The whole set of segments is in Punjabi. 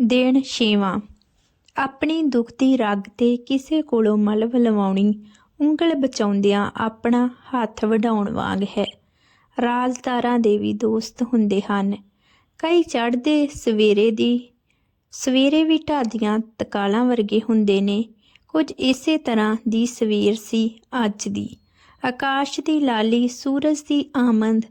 ਦੇਣ ਛੇਵਾਂ। ਆਪਣੀ ਦੁੱਖ ਦੀ ਰਗ ਤੇ ਕਿਸੇ ਕੋਲੋਂ ਮਲਵ ਲਵਾਉਣੀ ਉਂਗਲ ਬਚਾਉਂਦਿਆਂ ਆਪਣਾ ਹੱਥ ਵਢਾਉਣ ਵਾਂਗ ਹੈ। ਰਾਜਦਾਰਾਂ ਦੇ ਵੀ ਦੋਸਤ ਹੁੰਦੇ ਹਨ। ਕਈ ਚੜ੍ਹਦੇ ਸਵੇਰੇ ਦੀ, ਸਵੇਰੇ ਵੀ ਢਾਦੀਆਂ ਤਕਾਲਾਂ ਵਰਗੇ ਹੁੰਦੇ ਨੇ। ਕੁਝ ਇਸੇ ਤਰ੍ਹਾਂ ਦੀ ਸਵੇਰ ਸੀ ਅੱਜ ਦੀ। ਆਕਾਸ਼ ਦੀ ਲਾਲੀ, ਸੂਰਜ ਦੀ ਆਮਦ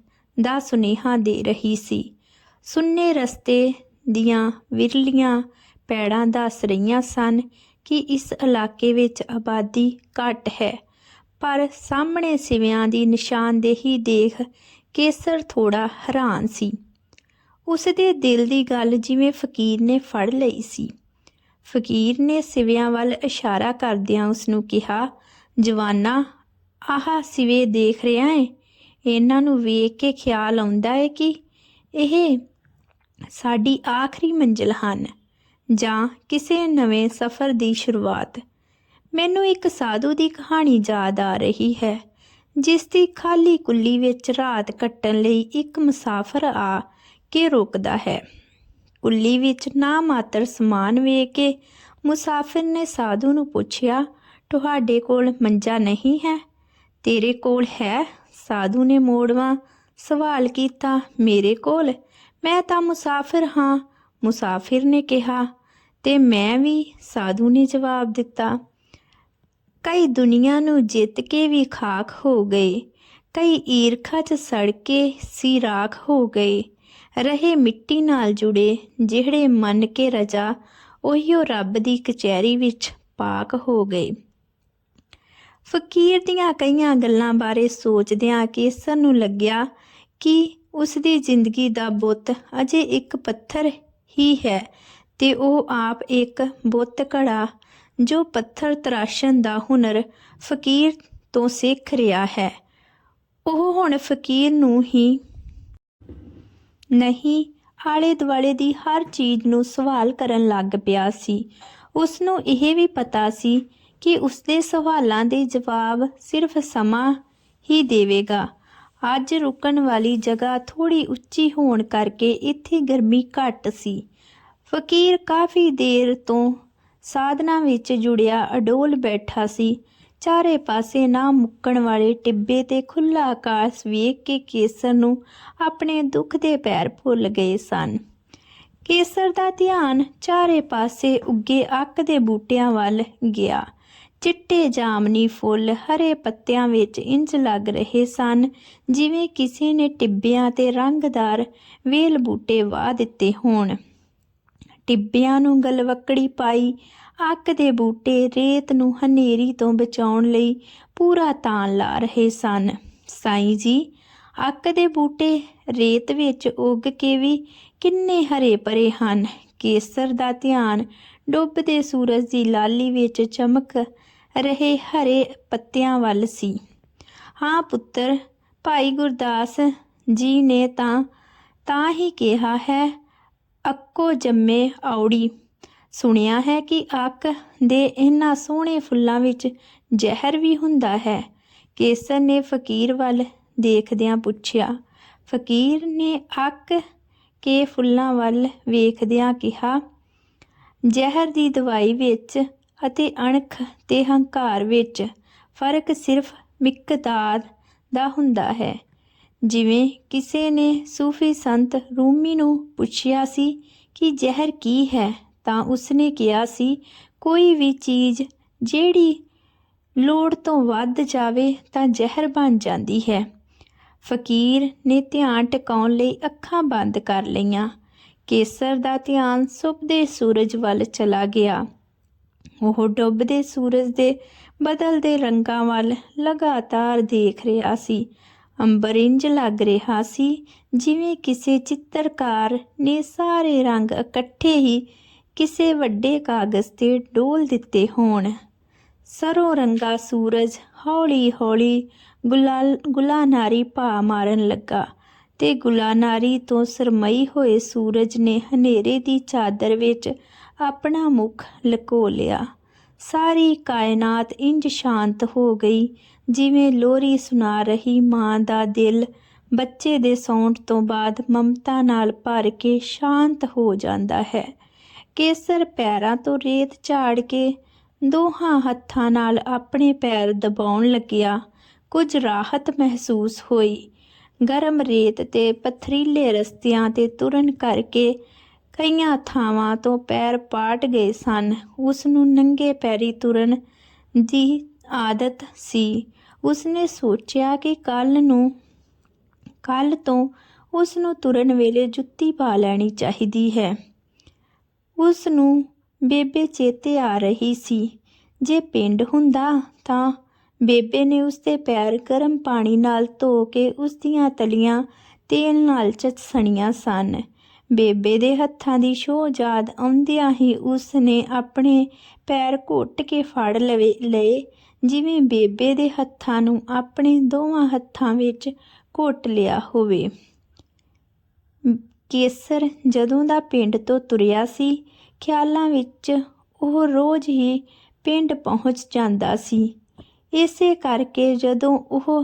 ਦਾ ਸੁਨੇਹਾ ਦੇ ਰਹੀ ਸੀ। ਸੁੰਨੇ ਰਸਤੇ ਦੀਆਂ ਵਿਰਲੀਆਂ ਪੈੜਾਂ ਦੱਸ ਰਹੀਆਂ ਸਨ ਕਿ ਇਸ ਇਲਾਕੇ ਵਿੱਚ ਆਬਾਦੀ ਘੱਟ ਹੈ। ਪਰ ਸਾਹਮਣੇ ਸਿਵਿਆਂ ਦੀ ਨਿਸ਼ਾਨਦੇਹੀ ਦੇਖ ਕੇਸਰ ਥੋੜਾ ਹੈਰਾਨ ਸੀ। ਉਸ ਦੇ ਦਿਲ ਦੀ ਗੱਲ ਜਿਵੇਂ ਫਕੀਰ ਨੇ ਫੜ ਲਈ ਸੀ। ਫਕੀਰ ਨੇ ਸਿਵਿਆਂ ਵੱਲ ਇਸ਼ਾਰਾ ਕਰਦਿਆਂ ਉਸ ਨੂੰ ਕਿਹਾ, ਜਵਾਨਾ, ਆਹ ਸਿਵੇ ਦੇਖ ਰਿਹਾ ਹੈ ਇਹਨਾਂ ਨੂੰ ਵੇਖ ਕੇ ਖਿਆਲ ਆਉਂਦਾ ਹੈ ਕਿ ਇਹ ਸਾਡੀ ਆਖਰੀ ਮੰਜ਼ਿਲ ਹਨ, ਜਾਂ ਕਿਸੇ ਨਵੇਂ ਸਫ਼ਰ ਦੀ ਸ਼ੁਰੂਆਤ। ਮੈਨੂੰ ਇੱਕ ਸਾਧੂ ਦੀ ਕਹਾਣੀ ਯਾਦ ਆ ਰਹੀ ਹੈ, ਜਿਸ ਦੀ ਖਾਲੀ ਕੁੱਲੀ ਵਿੱਚ ਰਾਤ ਕੱਟਣ ਲਈ ਇੱਕ ਮੁਸਾਫਰ ਆ ਕੇ ਰੁਕਦਾ ਹੈ। ਕੁੱਲੀ ਵਿੱਚ ਨਾ ਮਾਤਰ ਸਮਾਨ ਵੇਖ ਕੇ ਮੁਸਾਫਿਰ ਨੇ ਸਾਧੂ ਨੂੰ ਪੁੱਛਿਆ, ਤੁਹਾਡੇ ਕੋਲ ਮੰਜਾ ਨਹੀਂ ਹੈ? ਤੇਰੇ ਕੋਲ ਹੈ, ਸਾਧੂ ਨੇ ਮੋੜਵਾ। ਸਵਾਲ ਕੀਤਾ, ਮੇਰੇ ਕੋਲ? ਮੈਂ ਤਾਂ ਮੁਸਾਫਿਰ ਹਾਂ, ਮੁਸਾਫਿਰ ਨੇ ਕਿਹਾ, ਤੇ ਮੈਂ ਵੀ ਸਾਧੂ ਨੇ ਜਵਾਬ ਦਿੱਤਾ। ਕਈ ਦੁਨੀਆ ਨੂੰ ਜਿੱਤ ਕੇ ਵੀ ਖਾਕ ਹੋ ਗਏ, ਕਈ ਈਰਖਾ 'ਚ ਸੜ ਕੇ ਸੀ ਰਾਖ ਹੋ ਗਏ। ਰਹੇ ਮਿੱਟੀ ਨਾਲ ਜੁੜੇ, ਜਿਹੜੇ ਮੰਨ ਕੇ ਰਜਾ ਉਹੀਓ ਰੱਬ ਦੀ ਕਚਹਿਰੀ ਵਿੱਚ ਪਾਕ ਹੋ ਗਏ। ਫਕੀਰ ਦੀਆਂ ਕਈਆਂ ਗੱਲਾਂ ਬਾਰੇ ਸੋਚਦਿਆਂ ਕੇਸਰ ਨੂੰ ਲੱਗਿਆ ਕਿ ਉਸ ਦੀ ਜ਼ਿੰਦਗੀ ਦਾ ਬੁੱਤ ਅਜੇ ਇੱਕ ਪੱਥਰ ਹੀ ਹੈ ਤੇ ਉਹ ਆਪ ਇੱਕ ਬੁੱਤ ਘੜਾ, ਜੋ ਪੱਥਰ ਤਰਾਸ਼ਣ ਦਾ ਹੁਨਰ ਫਕੀਰ ਤੋਂ ਸਿੱਖ ਰਿਹਾ ਹੈ। ਉਹ ਹੁਣ ਫਕੀਰ ਨੂੰ ਹੀ ਨਹੀਂ ਆਲੇ ਦੁਆਲੇ ਦੀ ਹਰ ਚੀਜ਼ ਨੂੰ ਸਵਾਲ ਕਰਨ ਲੱਗ ਪਿਆ ਸੀ। ਉਸ ਨੂੰ ਇਹ ਵੀ ਪਤਾ ਸੀ ਕਿ ਉਸਦੇ ਸਵਾਲਾਂ ਦੇ ਜਵਾਬ ਸਿਰਫ ਸਮਾਂ ਹੀ ਦੇਵੇਗਾ। ਅੱਜ ਰੁਕਣ ਵਾਲੀ ਜਗ੍ਹਾ ਥੋੜੀ ਉੱਚੀ ਹੋਣ ਕਰਕੇ ਇੱਥੇ ਗਰਮੀ ਘੱਟ ਸੀ। ਫਕੀਰ ਕਾਫੀ ਦੇਰ ਤੋਂ ਸਾਧਨਾ ਵਿੱਚ ਜੁੜਿਆ ਅਡੋਲ ਬੈਠਾ ਸੀ। ਚਾਰੇ ਪਾਸੇ ਨਾ ਮੁੱਕਣ ਵਾਲੇ ਟਿੱਬੇ ਤੇ ਖੁੱਲਾ ਆਕਾਸ਼ ਵੇਖ ਕੇ ਕੇਸਰ ਨੂੰ ਆਪਣੇ ਦੁੱਖ ਦੇ ਪੈਰ ਭੁੱਲ ਗਏ ਸਨ। ਕੇਸਰ ਦਾ ਧਿਆਨ ਚਾਰੇ ਪਾਸੇ ਉੱਗੇ ਅੱਕ ਦੇ ਬੂਟਿਆਂ ਵੱਲ ਗਿਆ। ਚਿੱਟੇ ਜਾਮਨੀ ਫੁੱਲ ਹਰੇ ਪੱਤਿਆਂ ਵਿੱਚ ਇੰਜ ਲੱਗ ਰਹੇ ਸਨ, ਜਿਵੇਂ ਕਿਸੇ ਨੇ ਟਿੱਬਿਆਂ ਤੇ ਰੰਗਦਾਰ ਵੇਲ ਬੂਟੇ ਵਾਹ ਦਿੱਤੇ ਹੋਣ। ਟਿੱਬਿਆਂ ਨੂੰ ਗਲਵੱਕੜੀ ਪਾਈ, ਅੱਕ ਦੇ ਬੂਟੇ ਰੇਤ ਨੂੰ ਹਨੇਰੀ ਤੋਂ ਬਚਾਉਣ ਲਈ ਪੂਰਾ ਤਾਣ ਲਾ ਰਹੇ ਸਨ। ਸਾਈਂ ਜੀ, ਅੱਕ ਦੇ ਬੂਟੇ ਰੇਤ ਵਿੱਚ ਉੱਗ ਕੇ ਵੀ ਕਿੰਨੇ ਹਰੇ ਭਰੇ ਹਨ। ਕੇਸਰ ਦਾ ਧਿਆਨ ਡੁੱਬਦੇ ਸੂਰਜ ਦੀ ਲਾਲੀ ਵਿੱਚ ਚਮਕ ਰਹੇ ਹਰੇ ਪੱਤਿਆਂ ਵੱਲ ਸੀ। ਹਾਂ ਪੁੱਤਰ, ਭਾਈ ਗੁਰਦਾਸ ਜੀ ਨੇ ਤਾਂ ਤਾਂ ਹੀ ਕਿਹਾ ਹੈ, ਅੱਕੋ ਜੰਮੇ ਔੜੀ। ਸੁਣਿਆ ਹੈ ਕਿ ਅੱਕ ਦੇ ਇਹਨਾਂ ਸੋਹਣੇ ਫੁੱਲਾਂ ਵਿੱਚ ਜ਼ਹਿਰ ਵੀ ਹੁੰਦਾ ਹੈ। ਕੇਸਰ ਨੇ ਫਕੀਰ ਵੱਲ ਦੇਖਦਿਆਂ ਪੁੱਛਿਆ। ਫਕੀਰ ਨੇ ਅੱਕ ਕੇ ਫੁੱਲਾਂ ਵੱਲ ਵੇਖਦਿਆਂ ਕਿਹਾ ਜ਼ਹਿਰ ਦੀ ਦਵਾਈ ਵਿੱਚ ਅਤੇ ਅਣਖ ਤੇ ਹੰਕਾਰ ਵਿੱਚ ਫ਼ਰਕ ਸਿਰਫ ਮਿਕਦਾਰ ਦਾ ਹੁੰਦਾ ਹੈ। ਜਿਵੇਂ ਕਿਸੇ ਨੇ ਸੂਫੀ ਸੰਤ ਰੂਮੀ ਨੂੰ ਪੁੱਛਿਆ ਸੀ ਕਿ ਜ਼ਹਿਰ ਕੀ ਹੈ, ਤਾਂ ਉਸਨੇ ਕਿਹਾ ਸੀ, ਕੋਈ ਵੀ ਚੀਜ਼ ਜਿਹੜੀ ਲੋੜ ਤੋਂ ਵੱਧ ਜਾਵੇ ਤਾਂ ਜ਼ਹਿਰ ਬਣ ਜਾਂਦੀ ਹੈ। ਫਕੀਰ ਨੇ ਧਿਆਨ ਟਿਕਾਉਣ ਲਈ ਅੱਖਾਂ ਬੰਦ ਕਰ ਲਈਆਂ ਕੇਸਰ ਦਾ ਧਿਆਨ ਸੁਪਦੇ ਸੂਰਜ ਵੱਲ ਚਲਾ ਗਿਆ। ਉਹ ਡੁੱਬਦੇ ਸੂਰਜ ਦੇ ਬਦਲਦੇ ਰੰਗਾਂ ਵੱਲ ਲਗਾਤਾਰ ਦੇਖ ਰਿਹਾ ਸੀ। ਅੰਬਰ ਇੰਜ ਲੱਗ ਰਿਹਾ ਸੀ ਜਿਵੇਂ ਕਿਸੇ ਚਿੱਤਰਕਾਰ ਨੇ ਸਾਰੇ ਰੰਗ ਇਕੱਠੇ ਹੀ ਕਿਸੇ ਵੱਡੇ ਕਾਗਜ਼ ਤੇ ਡੋਲ ਦਿੱਤੇ ਹੋਣ। ਸਰੋਂ ਰੰਗਾ ਸੂਰਜ ਹੌਲੀ-ਹੌਲੀ ਗੁਲਾਲ ਗੁਲਾਨਾਰੀ ਭਾ ਮਾਰਨ ਲੱਗਾ। ਤੇ ਗੁਲਾਨਾਰੀ ਤੋਂ ਸਰਮਈ ਹੋਏ ਸੂਰਜ ਨੇ ਹਨੇਰੇ ਦੀ ਚਾਦਰ ਵਿੱਚ ਆਪਣਾ ਮੁਖ ਲਕੋ ਲਿਆ। ਸਾਰੀ ਕਾਇਨਾਤ ਇੰਜ ਸ਼ਾਂਤ ਹੋ ਗਈ, ਜਿਵੇਂ ਲੋਰੀ ਸੁਣਾ ਰਹੀ ਮਾਂ ਦਾ ਦਿਲ ਬੱਚੇ ਦੇ ਸੌਂਟ ਤੋਂ ਬਾਅਦ ਮਮਤਾ ਨਾਲ ਭਰ ਕੇ ਸ਼ਾਂਤ ਹੋ ਜਾਂਦਾ ਹੈ। ਕੇਸਰ ਪੈਰਾਂ ਤੋਂ ਰੇਤ ਝਾੜ ਕੇ ਦੋਹਾਂ ਹੱਥਾਂ ਨਾਲ ਆਪਣੇ ਪੈਰ ਦਬਾਉਣ ਲੱਗਿਆ। ਕੁਝ ਰਾਹਤ ਮਹਿਸੂਸ ਹੋਈ। ਗਰਮ ਰੇਤ ਤੇ ਪਥਰੀਲੇ ਰਸਤਿਆਂ ਤੇ ਤੁਰਨ ਕਰਕੇ ਕਈਆਂ ਥਾਵਾਂ ਤੋਂ ਪੈਰ ਪਾਟ ਗਏ ਸਨ। ਉਸ ਨੂੰ ਨੰਗੇ ਪੈਰੀ ਤੁਰਨ ਦੀ ਆਦਤ ਸੀ। ਉਸਨੇ ਸੋਚਿਆ ਕਿ ਕੱਲ ਨੂੰ, ਕੱਲ ਤੋਂ ਉਸ ਨੂੰ ਤੁਰਨ ਵੇਲੇ ਜੁੱਤੀ ਪਾ ਲੈਣੀ ਚਾਹੀਦੀ ਹੈ। ਉਸ ਨੂੰ ਬੇਬੇ ਚੇਤੇ ਆ ਰਹੀ ਸੀ। ਜੇ ਪਿੰਡ ਹੁੰਦਾ ਤਾਂ ਬੇਬੇ ਨੇ ਉਸਦੇ ਪੈਰ ਗਰਮ ਪਾਣੀ ਨਾਲ ਧੋ ਕੇ ਉਸ ਦੀਆਂ ਤਲੀਆਂ ਤੇਲ ਨਾਲ ਚਸਣੀਆਂ ਸਨ। ਬੇਬੇ ਦੇ ਹੱਥਾਂ ਦੀ ਛੋਹ ਯਾਦ ਆਉਂਦਿਆਂ ਹੀ ਉਸ ਨੇ ਆਪਣੇ ਪੈਰ ਘੁੱਟ ਕੇ ਫੜ ਲਵੇ, ਲਏ, ਜਿਵੇਂ ਬੇਬੇ ਦੇ ਹੱਥਾਂ ਨੂੰ ਆਪਣੇ ਦੋਵਾਂ ਹੱਥਾਂ ਵਿੱਚ ਘੁੱਟ ਲਿਆ ਹੋਵੇ। ਕੇਸਰ ਜਦੋਂ ਦਾ ਪਿੰਡ ਤੋਂ ਤੁਰਿਆ ਸੀ, ਖਿਆਲਾਂ ਵਿੱਚ ਉਹ ਰੋਜ਼ ਹੀ ਪਿੰਡ ਪਹੁੰਚ ਜਾਂਦਾ ਸੀ। ਇਸੇ ਕਰਕੇ ਜਦੋਂ ਉਹ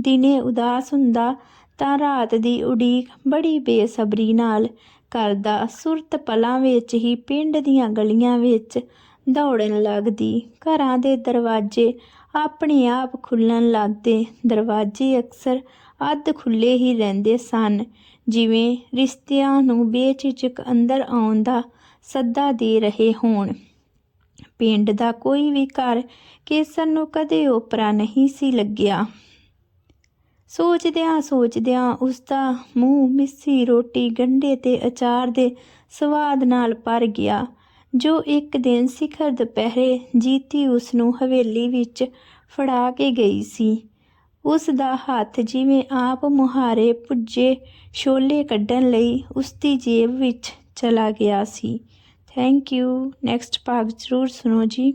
ਦਿਨੇ ਉਦਾਸ ਹੁੰਦਾ ਤਾਂ ਰਾਤ ਦੀ ਉਡੀਕ ਬੜੀ ਬੇਸਬਰੀ ਨਾਲ ਕਰਦਾ। ਸੁਰਤ ਪਲਾਂ ਵਿੱਚ ਹੀ ਪਿੰਡ ਦੀਆਂ ਗਲੀਆਂ ਵਿੱਚ ਦੌੜਨ ਲੱਗਦੀ। ਘਰਾਂ ਦੇ ਦਰਵਾਜ਼ੇ ਆਪਣੇ ਆਪ ਖੁੱਲਣ ਲੱਗਦੇ। ਦਰਵਾਜ਼ੇ ਅਕਸਰ ਅੱਧ ਖੁੱਲੇ ਹੀ ਰਹਿੰਦੇ ਸਨ। ਜਿਵੇਂ ਰਿਸ਼ਤਿਆਂ ਨੂੰ ਬੇਝਿਜਕ ਅੰਦਰ ਆਉਣ ਦਾ ਸੱਦਾ ਦੇ ਰਹੇ ਹੋਣ। ਪਿੰਡ ਦਾ ਕੋਈ ਵੀ ਘਰ ਕੇਸਰ ਨੂੰ ਕਦੇ ਓਪਰਾ ਨਹੀਂ ਸੀ ਲੱਗਿਆ। ਸੋਚਦਿਆਂ ਸੋਚਦਿਆਂ ਉਸ ਦਾ ਮੂੰਹ ਮਿੱਸੀ ਰੋਟੀ ਗੰਢੇ ਤੇ ਅਚਾਰ ਦੇ ਸਵਾਦ ਨਾਲ ਭਰ ਗਿਆ, ਜੋ ਇੱਕ ਦਿਨ ਸਿਖਰ ਦੁਪਹਿਰੇ ਜੀਤੀ ਉਸ ਨੂੰ ਹਵੇਲੀ ਵਿੱਚ ਫੜਾ ਕੇ ਗਈ ਸੀ। ਉਸ ਦਾ ਹੱਥ ਜਿਵੇਂ ਆਪ ਮੁਹਾਰੇ ਪੁੱਜੇ ਛੋਲੇ ਕੱਢਣ ਲਈ ਉਸ ਦੀ ਜੇਬ ਵਿੱਚ ਚਲਾ ਗਿਆ ਸੀ। ਥੈਂਕ ਯੂ ਨੈਕਸਟ ਭਾਗ ਜ਼ਰੂਰ ਸੁਣੋ ਜੀ।